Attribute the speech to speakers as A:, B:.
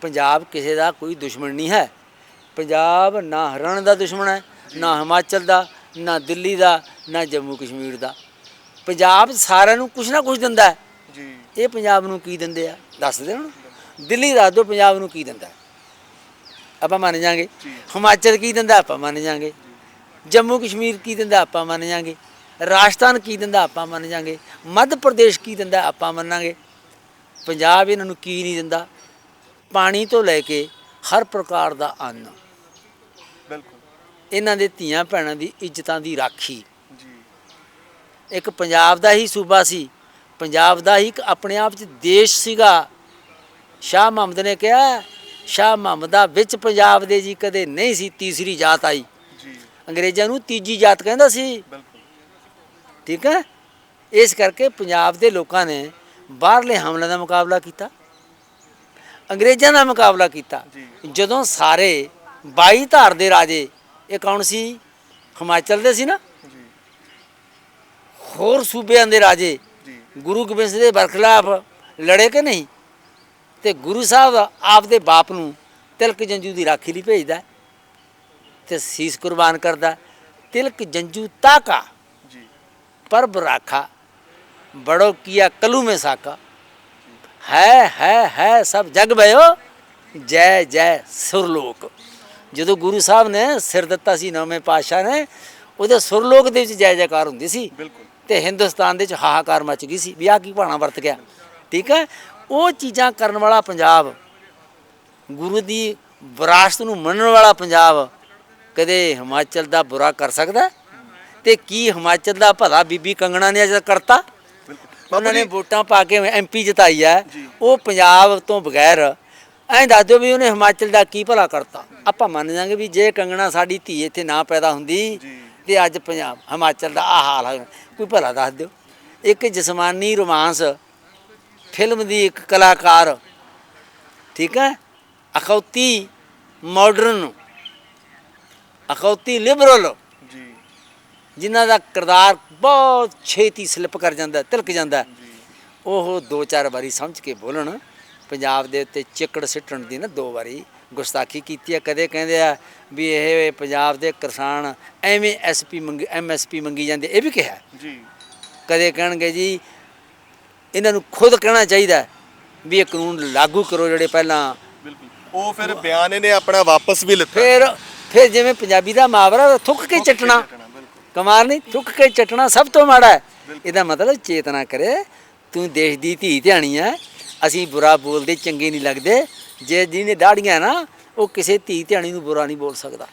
A: ਪੰਜਾਬ ਕਿਸੇ ਦਾ ਕੋਈ ਦੁਸ਼ਮਣ ਨਹੀਂ ਹੈ। ਪੰਜਾਬ ਨਾ ਹਰਿਆਣਾ ਦਾ ਦੁਸ਼ਮਣ ਹੈ ਨਾ ਹਿਮਾਚਲ ਦਾ ਨਾ ਦਿੱਲੀ ਦਾ ਨਾ ਜੰਮੂ ਕਸ਼ਮੀਰ ਦਾ। ਪੰਜਾਬ ਸਾਰਿਆਂ ਨੂੰ ਕੁਝ ਨਾ ਕੁਝ ਦਿੰਦਾ ਹੈ।
B: ਜੀ।
A: ਇਹ ਪੰਜਾਬ ਨੂੰ ਕੀ ਦਿੰਦੇ ਆ? ਦੱਸ ਦੇ ਹੁਣ ਦਿੱਲੀ ਦੱਸ ਦਿਓ ਪੰਜਾਬ ਨੂੰ ਕੀ ਦਿੰਦਾ। ਆਪਾਂ ਮੰਨ ਜਾਾਂਗੇ। ਹਿਮਾਚਲ ਕੀ ਦਿੰਦਾ ਆਪਾਂ ਮੰਨ ਜਾਾਂਗੇ। ਜੰਮੂ ਕਸ਼ਮੀਰ ਕੀ ਦਿੰਦਾ ਆਪਾਂ ਮੰਨ ਜਾਾਂਗੇ। ਰਾਜਸਥਾਨ ਕੀ ਦਿੰਦਾ ਆਪਾਂ ਮੰਨ ਜਾਾਂਗੇ। ਮੱਧ ਪ੍ਰਦੇਸ਼ ਕੀ ਦਿੰਦਾ ਆਪਾਂ ਮੰਨਾਂਗੇ। ਪੰਜਾਬ ਇਹਨਾਂ ਨੂੰ ਕੀ ਨਹੀਂ ਦਿੰਦਾ। ਪਾਣੀ ਤੋਂ ਲੈ ਕੇ ਹਰ ਪ੍ਰਕਾਰ ਦਾ ਅੰਨ।
B: ਬਿਲਕੁਲ।
A: ਇਹਨਾਂ ਦੇ ਧੀਆਂ ਭੈਣਾਂ ਦੀ ਇੱਜ਼ਤਾਂ ਦੀ ਰਾਖੀ।
B: ਜੀ।
A: ਇੱਕ ਪੰਜਾਬ ਦਾ ਹੀ ਸੂਬਾ ਸੀ। ਪੰਜਾਬ ਦਾ ਹੀ ਇੱਕ ਆਪਣੇ ਆਪ 'ਚ ਦੇਸ਼ ਸੀਗਾ। ਸ਼ਾਹ ਮੁਹੰਮਦ ਨੇ ਕਿਹਾ ਸ਼ਾਹ ਮੁਹੰਮਦ ਦਾ ਵਿੱਚ ਪੰਜਾਬ ਦੇ ਜੀ ਕਦੇ ਨਹੀਂ ਸੀ ਤੀਸਰੀ ਜਾਤ ਆਈ।
B: ਜੀ।
A: ਅੰਗਰੇਜ਼ਾਂ ਨੂੰ ਤੀਜੀ ਜਾਤ ਕਹਿੰਦਾ ਸੀ।
B: ਬਿਲਕੁਲ।
A: ਠੀਕ ਹੈ? ਇਸ ਕਰਕੇ ਪੰਜਾਬ ਦੇ ਲੋਕਾਂ ਨੇ ਬਾਹਰਲੇ ਹਮਲਿਆਂ ਦਾ ਮੁਕਾਬਲਾ ਕੀਤਾ। ਅੰਗਰੇਜ਼ਾਂ ਦਾ ਮੁਕਾਬਲਾ ਕੀਤਾ। ਜਦੋਂ ਸਾਰੇ 22 ਧਾਰ ਦੇ ਰਾਜੇ ਇਹ ਕੌਣ ਸੀ? ਹਿਮਾਚਲ ਦੇ ਸੀ ਨਾ? ਹੋਰ ਸੂਬਿਆਂ ਦੇ ਰਾਜੇ ਗੁਰੂ ਗੋਬਿੰਦ ਸਿੰਘ ਦੇ ਬਰਖਲਾਫ ਲੜੇ ਕਿ ਨਹੀਂ? ਤੇ ਗੁਰੂ ਸਾਹਿਬ ਆਪ ਦੇ ਬਾਪ ਨੂੰ ਤਿਲਕ ਜੰਜੂ ਦੀ ਰਾਖੀ ਲਈ ਭੇਜਦਾ ਤੇ ਸੀਸ ਕੁਰਬਾਨ ਕਰਦਾ ਤਿਲਕ ਜੰਜੂ ਤਾਕਾ।
B: ਜੀ।
A: ਪਰਬ ਰਾਖਾ। ਬੜੋ ਕੀਆ ਕਲੂ ਮੇ ਸਾਕਾ। ਹੈ ਹੈ ਹੈ ਸਭ ਜਗ ਭਇਓ। ਜੈ ਜੈ ਸੁਰਲੋਕ। ਜਦੋਂ ਗੁਰੂ ਸਾਹਿਬ ਨੇ ਸਿਰ ਦਿੱਤਾ ਸੀ ਨਵੇਂ ਪਾਤਸ਼ਾਹ ਨੇ ਉਹਦੇ ਸੁਰਲੋਕ ਦੇ ਵਿੱਚ ਜੈ ਜੈਕਾਰ ਹੁੰਦੀ ਸੀ। ਤੇ ਹਿੰਦੁਸਤਾਨ ਦੇ ਵਿੱਚ ਹਾਹਾਕਾਰ ਮਚ ਗਈ ਸੀ ਵੀ ਆ ਕੀ ਭਾਣਾ ਵਰਤ ਗਿਆ। ਠੀਕ ਹੈ? ਉਹ ਚੀਜ਼ਾਂ ਕਰਨ ਵਾਲਾ ਪੰਜਾਬ ਗੁਰੂ ਦੀ ਵਿਰਾਸਤ ਨੂੰ ਮੰਨਣ ਵਾਲਾ ਪੰਜਾਬ ਕਦੇ ਹਿਮਾਚਲ ਦਾ ਬੁਰਾ ਕਰ ਸਕਦਾ? ਤੇ ਕੀ ਹਿਮਾਚਲ ਦਾ ਭਲਾ ਬੀਬੀ ਕੰਗਣਾ ਨੇ ਅਜੇ ਕਰਤਾ? ਉਹਨਾਂ ਨੇ ਵੋਟਾਂ ਪਾ ਕੇ ਐਮਪੀ ਜਿਤਾਈ ਹੈ। ਉਹ ਪੰਜਾਬ ਤੋਂ ਬਗੈਰ ਐਂ ਦੱਸ ਦਿਓ ਵੀ ਉਹਨੇ ਹਿਮਾਚਲ ਦਾ ਕੀ ਭਲਾ ਕਰਤਾ। ਆਪਾਂ ਮੰਨ ਜਾਾਂਗੇ ਵੀ ਜੇ ਕੰਗਣਾ ਸਾਡੀ ਧੀ ਇੱਥੇ ਨਾ ਪੈਦਾ ਹੁੰਦੀ। ਤੇ ਅੱਜ ਪੰਜਾਬ ਹਿਮਾਚਲ ਦਾ ਆ ਹਾਲ ਹੈ ਕੋਈ ਭਲਾ ਦੱਸ ਦਿਓ। ਇੱਕ ਜਿਸਮਾਨੀ ਰੋਮਾਂਸ ਫਿਲਮ ਦੀ ਇੱਕ ਕਲਾਕਾਰ ਠੀਕ ਹੈ ਅਖੌਤੀ ਮਾਡਰਨ ਅਖੌਤੀ ਲਿਬਰਲ ਜਿਨ੍ਹਾਂ ਦਾ ਕਿਰਦਾਰ ਬਹੁਤ ਛੇਤੀ ਸਲਿੱਪ ਕਰ ਜਾਂਦਾ ਤਿਲਕ ਜਾਂਦਾ। ਉਹ ਦੋ ਚਾਰ ਵਾਰੀ ਸਮਝ ਕੇ ਬੋਲਣ। ਪੰਜਾਬ ਦੇ ਉੱਤੇ ਚਿੱਕੜ ਸਿੱਟਣ ਦੀ ਨਾ ਦੋ ਵਾਰੀ ਗੁਸਤਾਖੀ ਕੀਤੀ ਹੈ ਕਦੇ ਕਹਿੰਦੇ ਆ ਵੀ ਇਹ ਪੰਜਾਬ ਦੇ ਕਿਸਾਨ ਐਵੇਂ ਐਸਪੀ ਮੰਗ ਐਮਐਸਪੀ ਮੰਗੀ ਜਾਂਦੇ ਇਹ ਵੀ ਕਿਹਾ।
B: ਜੀ।
A: ਕਦੇ ਕਹਿਣਗੇ ਜੀ ਇਹਨਾਂ ਨੂੰ ਖੁਦ ਕਹਿਣਾ ਚਾਹੀਦਾ ਵੀ ਇਹ ਕਾਨੂੰਨ ਲਾਗੂ ਕਰੋ ਜਿਹੜੇ ਪਹਿਲਾਂ।
B: ਬਿਲਕੁਲ। ਉਹ ਫਿਰ ਬਿਆਨ ਇਹਨੇ ਆਪਣਾ ਵਾਪਸ ਵੀ ਲਿੱਤਾ।
A: ਫਿਰ ਫਿਰ ਜਿਵੇਂ ਪੰਜਾਬੀ ਦਾ ਮੁਹਾਵਰਾ ਥੁੱਕ ਕੇ ਚੱਟਣਾ। ਕਮਾਲ ਨਹੀਂ ਥੁੱਕ ਕੇ ਚਟਣਾ ਸਭ ਤੋਂ ਮਾੜਾ ਹੈ। ਇਹਦਾ ਮਤਲਬ ਚੇਤਨਾ ਕਰੇ, ਤੂੰ ਦੇਸ਼ ਦੀ ਧੀ ਧਿਆਣੀ ਹੈ, ਅਸੀਂ ਬੁਰਾ ਬੋਲਦੇ, ਚੰਗੇ ਨਹੀਂ ਲੱਗਦੇ। ਜੇ ਜਿਹਨੇ ਦਾੜੀਆਂ ਨਾ, ਉਹ ਕਿਸੇ ਧੀ ਧਿਆਣੀ ਨੂੰ ਬੁਰਾ ਨਹੀਂ ਬੋਲ ਸਕਦਾ।